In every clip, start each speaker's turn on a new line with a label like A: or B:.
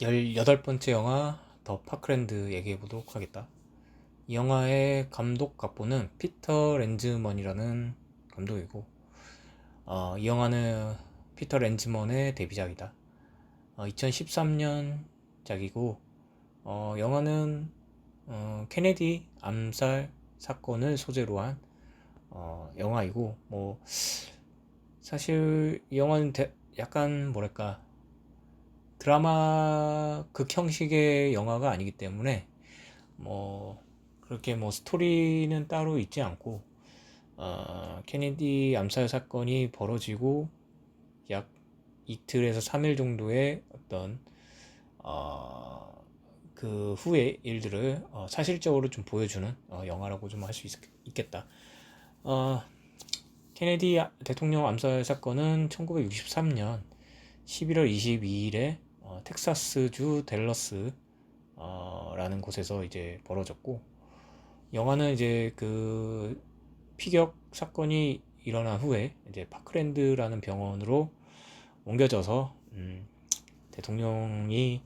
A: 18번째 영화 더 파크랜드 얘기해 보도록 하겠다. 이 영화의 감독 각본은 피터 렌즈먼이라는 감독이고 어, 이 영화는 피터 렌즈먼의 데뷔작이다. 어, 2013년 작이고 어, 영화는 어, 케네디 암살 사건을 소재로 한 어, 영화이고 뭐 사실 이 영화는 대- 약간 뭐랄까 드라마 극 형식의 영화가 아니기 때문에 뭐 그렇게 뭐 스토리는 따로 있지 않고 어, 케네디 암살 사건이 벌어지고 약 이틀에서 3일 정도의 어떤 어, 그 후의 일들을 어, 사실적으로 좀 보여주는 어, 영화라고 좀 할 수 있겠다. 어, 케네디 대통령 암살 사건은 1963년 11월 22일에 어, 텍사스주 댈러스 어, 라는 곳에서 이제 벌어졌고 영화는 이제 그 피격 사건이 일어난 후에 이제 파크랜드라는 병원으로 옮겨져서 음, 대통령이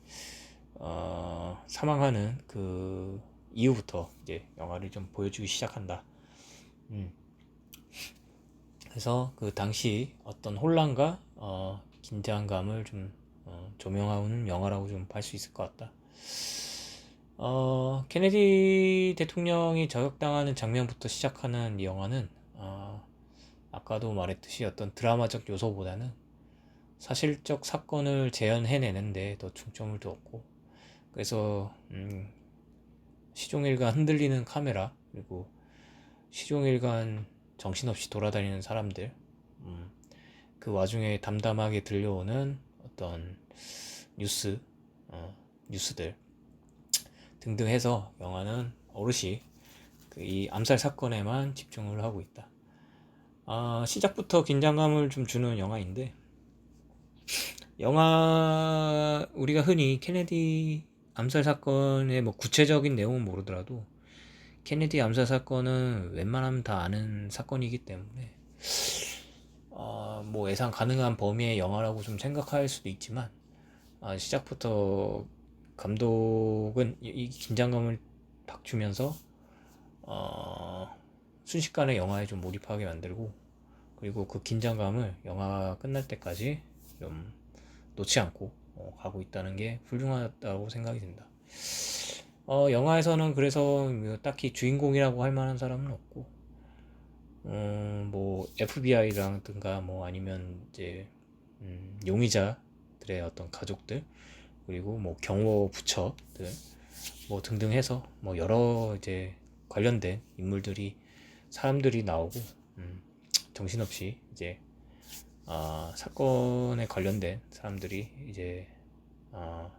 A: 어, 사망하는 그 이후부터 이제 영화를 좀 보여주기 시작한다. 음. 그래서 그 당시 어떤 혼란과 어, 긴장감을 좀 어, 조명하는 영화라고 좀 볼 수 있을 것 같다. 어, 케네디 대통령이 저격당하는 장면부터 시작하는 이 영화는 어, 아까도 말했듯이 어떤 드라마적 요소보다는 사실적 사건을 재현해내는데 더 중점을 두었고 그래서 음, 시종일관 흔들리는 카메라 그리고 시종일관 정신없이 돌아다니는 사람들 음, 그 와중에 담담하게 들려오는 어떤 뉴스 어, 뉴스들 등등 해서 영화는 오롯이 그 이 암살 사건에만 집중을 하고 있다. 아, 시작부터 긴장감을 좀 주는 영화인데 영화 우리가 흔히 케네디 암살 사건의 뭐 구체적인 내용은 모르더라도 케네디 암살 사건은 웬만하면 다 아는 사건이기 때문에 어, 뭐 예상 가능한 범위의 영화라고 좀 생각할 수도 있지만 아, 시작부터 감독은 이, 이 긴장감을 팍 주면서 어, 순식간에 영화에 좀 몰입하게 만들고 그리고 그 긴장감을 영화가 끝날 때까지 좀 놓지 않고 어, 가고 있다는 게 훌륭하다고 생각이 든다. 어, 영화에서는 그래서 뭐 딱히 주인공이라고 할 만한 사람은 없고, 음, 뭐 FBI라든가 뭐 아니면 이제 음, 용의자들의 어떤 가족들 그리고 뭐 경호 부처들 뭐 등등 해서 뭐 여러 이제 관련된 인물들이 사람들이 나오고 음, 정신없이 이제 아, 사건에 관련된 사람들이 이제 아,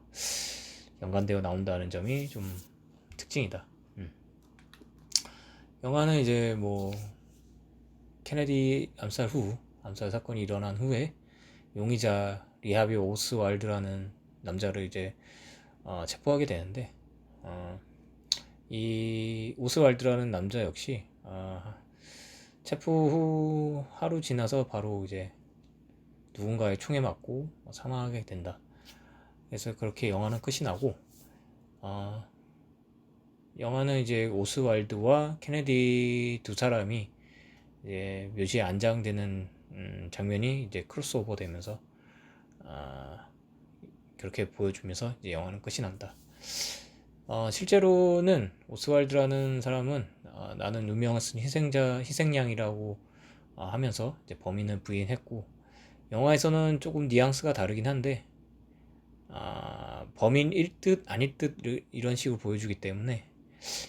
A: 연관되어 나온다는 점이 좀 특징이다. 음. 영화는 이제 뭐 케네디 암살 후 암살 사건이 일어난 후에 용의자 리하비 오스왈드라는 남자를 이제 어, 체포하게 되는데 어, 이 오스왈드라는 남자 역시 어, 체포 후 하루 지나서 바로 이제 누군가의 총에 맞고 사망하게 된다. 그래서 그렇게 영화는 끝이 나고 어, 영화는 이제 오스왈드와 케네디 두 사람이 이제 묘지에 안장되는 음, 장면이 이제 크로스오버 되면서 어, 그렇게 보여주면서 이제 영화는 끝이 난다. 어, 실제로는 오스왈드라는 사람은 어, 나는 유명한 희생자 희생양이라고 어, 하면서 이제 범인을 부인했고 영화에서는 조금 뉘앙스가 다르긴 한데 아, 범인일 듯 아닐 듯 이런 식으로 보여주기 때문에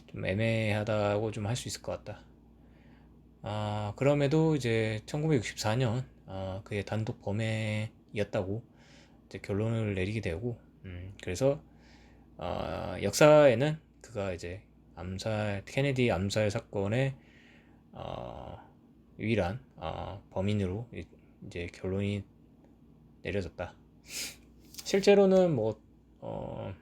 A: 좀 애매하다고 좀 할 수 있을 것 같다. 아, 그럼에도 이제 1964년 아, 그의 단독 범행이었다고 결론을 내리게 되고 음, 그래서 어, 역사에는 그가 이제 암살 케네디 암살 사건의 어, 유일한 어, 범인으로 이제 결론이 내려졌다. 실제로는 뭐 어,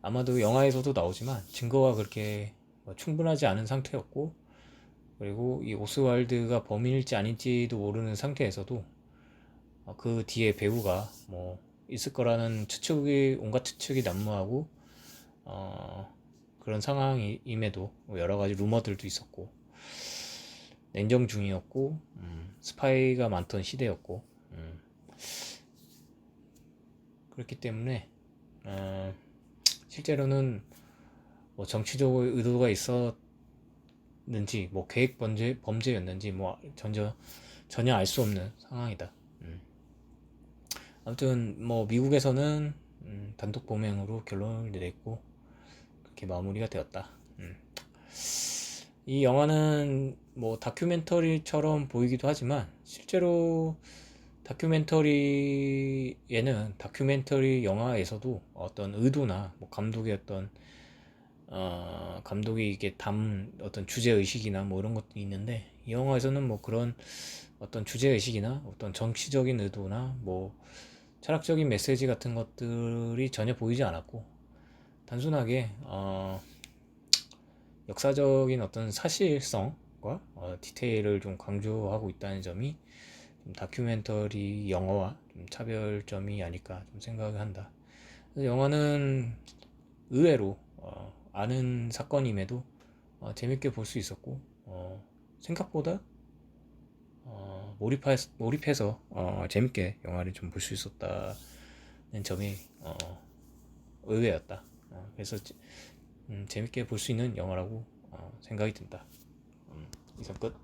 A: 아마도 영화에서도 나오지만 증거가 그렇게 뭐 충분하지 않은 상태였고 그리고 이 오스왈드가 범인일지 아닐지도 모르는 상태에서도 어, 그 뒤에 배우가 뭐 있을 거라는 추측이 온갖 추측이 난무하고 어, 그런 상황임에도 뭐 여러 가지 루머들도 있었고 냉정 중이었고 음, 스파이가 많던 시대였고 음, 그렇기 때문에 어, 실제로는 뭐 정치적 의도가 있었 는지 뭐 계획 범죄 범죄였는지 뭐 전혀 전혀 알 수 없는 상황이다. 음. 아무튼 뭐 미국에서는 음, 단독 범행으로 결론을 내렸고 그렇게 마무리가 되었다. 음. 이 영화는 뭐 다큐멘터리처럼 보이기도 하지만 실제로 다큐멘터리에는 다큐멘터리 영화에서도 어떤 의도나 뭐 감독의 어떤 어, 감독이 이게 담은 어떤 주제 의식이나 뭐 이런 것도 있는데 이 영화에서는 뭐 그런 어떤 주제 의식이나 어떤 정치적인 의도나 뭐 철학적인 메시지 같은 것들이 전혀 보이지 않았고 단순하게 어, 역사적인 어떤 사실성과 어, 디테일을 좀 강조하고 있다는 점이 좀 다큐멘터리 영화와 좀 차별점이 아닐까 좀 생각을 한다. 그래서 영화는 의외로 어, 아는 사건임에도 어, 재밌게 볼 수 있었고 어, 생각보다 어, 몰입하, 몰입해서 어, 재밌게 영화를 좀 볼 수 있었다는 점이 어, 의외였다. 어, 그래서 재- 음, 재밌게 볼 수 있는 영화라고 어, 생각이 든다. 음, 이상 끝.